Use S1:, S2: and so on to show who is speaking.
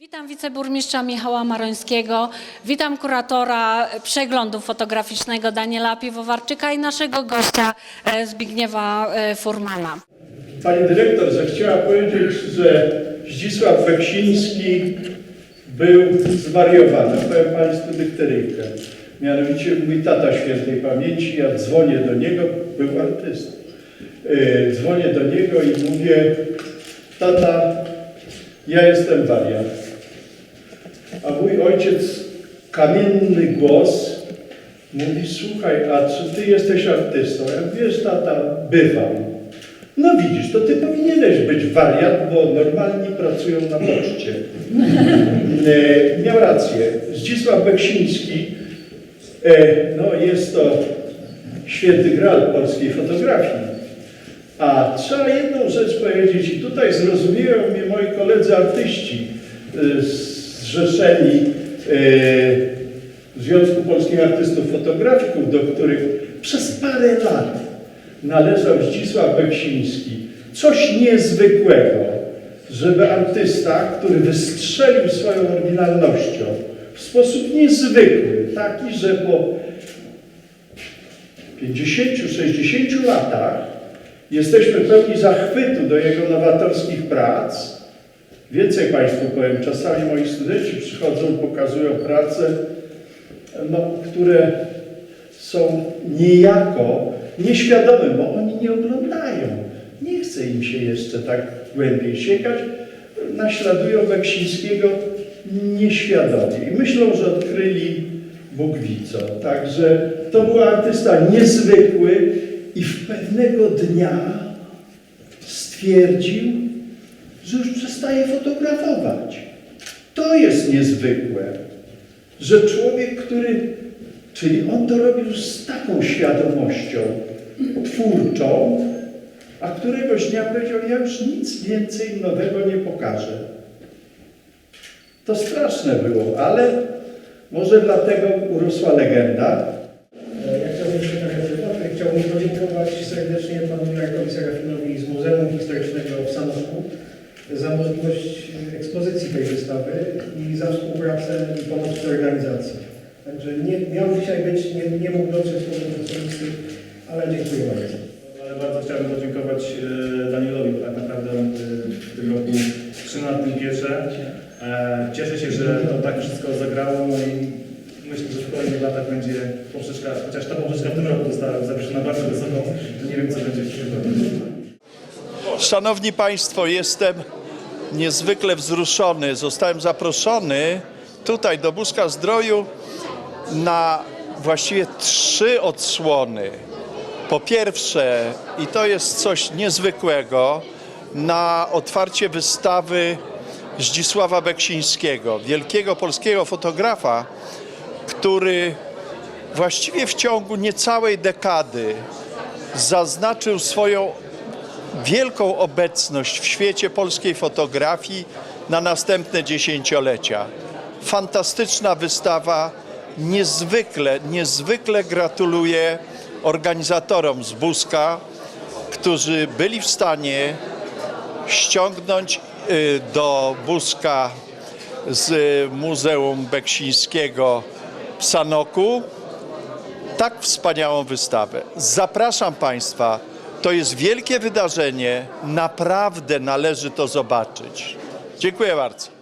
S1: Witam wiceburmistrza Michała Marońskiego, witam kuratora przeglądu fotograficznego Daniela Piwowarczyka i naszego gościa e, Zbigniewa e, Furmana.
S2: Pani dyrektor zechciała powiedzieć, że Zdzisław Beksiński był zwariowany. Powiem Państwu dykteryjkę. Mianowicie mój tata świętej pamięci, ja dzwonię do niego, był artystą. Yy, Dzwonię do niego i mówię, tata, ja jestem wariat. Mój ojciec, kamienny głos, mówi, słuchaj, a czy ty jesteś artystą? Ja mówię, wiesz, tata, bywam. No widzisz, to ty powinieneś być wariat, bo normalni pracują na poczcie. E, Miał rację. Zdzisław Beksiński, e, no jest to święty gral polskiej fotografii. A trzeba jedną rzecz powiedzieć i tutaj zrozumieją mnie moi koledzy artyści e, zrzeszeni e, w Związku Polskich Artystów Fotografików, do których przez parę lat należał Zdzisław Beksiński. Coś niezwykłego, żeby artysta, który wystrzelił swoją oryginalnością w sposób niezwykły, taki, że po 50-60 latach jesteśmy pełni zachwytu do jego nowatorskich prac. Więcej Państwu powiem, czasami moi studenci przychodzą, pokazują prace, no, które są niejako nieświadome, bo oni nie oglądają. Nie chce im się jeszcze tak głębiej sięgać. Naśladują Beksińskiego nieświadomie i myślą, że odkryli Bóg wie co. Także to był artysta niezwykły i w pewnego dnia stwierdził, że już przestaje fotografować. To jest niezwykłe, że człowiek, który, czyli on to robił z taką świadomością twórczą, a któregoś dnia powiedział, ja już nic więcej nowego nie pokażę. To straszne było, ale może dlatego urosła legenda,
S3: Ja chciałbym się trochę przypomnieć. Chciałbym podziękować serdecznie panu Jarkowi Serafinowi z Muzeum Historycznego w Sanoku za możliwość ekspozycji tej wystawy i za współpracę i pomoc przy organizacji. Także nie, miał dzisiaj być, nie, nie mógł dotrzeć z powodów osobistych, ale dziękuję bardzo.
S4: Ale bardzo chciałbym podziękować e, Danielowi, bo tak naprawdę on e, w tym roku trzy nad tym piecze. E, Cieszę się, że to tak wszystko zagrało no i myślę, że w kolejnych latach będzie poprzeczka, chociaż ta poprzeczka w tym roku została zawieszona bardzo wysoko, to nie wiem co będzie w przyszłym roku.
S2: Szanowni Państwo, jestem niezwykle wzruszony. Zostałem zaproszony tutaj do Buska Zdroju na właściwie trzy odsłony. Po pierwsze, i to jest coś niezwykłego, na otwarcie wystawy Zdzisława Beksińskiego, wielkiego polskiego fotografa, który właściwie w ciągu niecałej dekady zaznaczył swoją wielką obecność w świecie polskiej fotografii na następne dziesięciolecia. Fantastyczna wystawa, niezwykle, niezwykle gratuluję organizatorom z Buska, którzy byli w stanie ściągnąć y, do Buska z Muzeum Beksińskiego w Sanoku tak wspaniałą wystawę. Zapraszam Państwa. To jest wielkie wydarzenie. Naprawdę należy to zobaczyć. Dziękuję bardzo.